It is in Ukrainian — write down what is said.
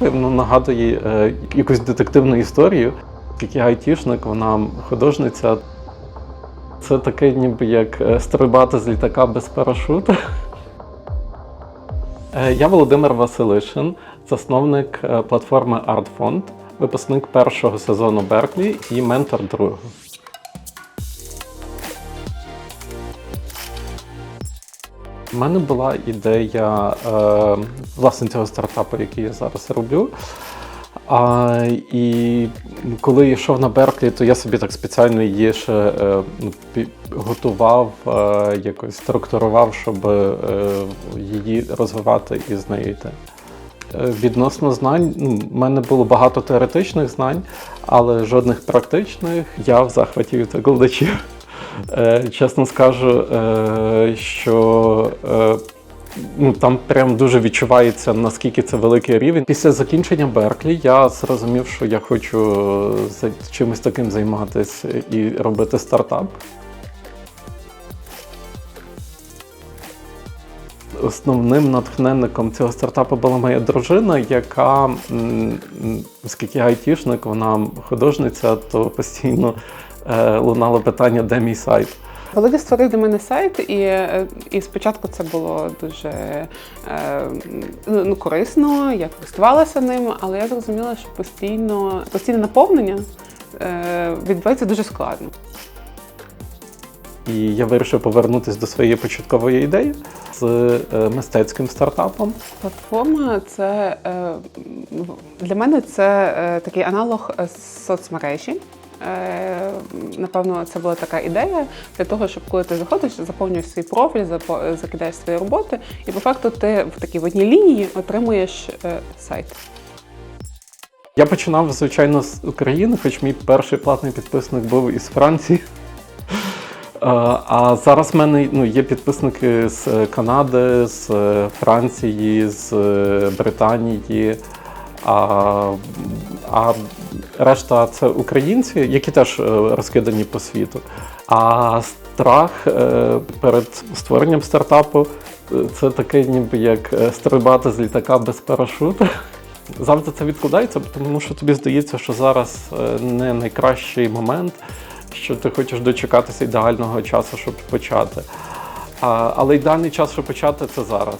ну, нагадує е, якусь детективну історію. Як я айтішник, вона художниця. Це таке, ніби як е, стрибати з літака без парашута. Е, Я Володимир Василишин, засновник платформи ArtFond, випускник першого сезону Берклі і ментор другого. У мене була ідея е, власне цього стартапу, який я зараз роблю. А, і коли я йшов на Берклі, то я собі так спеціально її ще е, ну, готував, е, якось структурував, щоб е, її розвивати і з. Е, Відносно знань, ну, в мене було багато теоретичних знань, але жодних практичних. Я в захваті від викладачів. Е, Чесно скажу, е, що е, ну, там прям дуже відчувається, наскільки це великий рівень. Після закінчення Берклі я зрозумів, що я хочу чимось таким займатися і робити стартап. Основним натхненником цього стартапу була моя дружина, яка, оскільки айтішник, вона художниця, то постійно лунало питання, де мій сайт. Володя створив для мене сайт, і, е, і спочатку це було дуже е, ну, ну, корисно, я користувалася ним, але я зрозуміла, що постійно, постійне наповнення е, відбувається дуже складно. І я вирішив повернутися до своєї початкової ідеї з е, мистецьким стартапом. Платформа це е, для мене це е, такий аналог е, соцмережі. Е, Напевно, це була така ідея для того, щоб коли ти заходиш, заповнюєш свій профіль, закидаєш свої роботи, і по факту ти в такій в одній лінії отримуєш е, сайт. Я починав, звичайно, з України, хоч мій перший платний підписник був із Франції. Е, А зараз в мене ну, є підписники з Канади, з е, Франції, з е, Британії. А, а решта це українці, які теж е, розкидані по світу. А страх е, перед створенням стартапу е, це таке, ніби як стрибати з літака без парашута. Завжди це відкладається, тому що тобі здається, що зараз не найкращий момент, що ти хочеш дочекатися ідеального часу, щоб почати. Але ідеальний час, щоб почати, це зараз.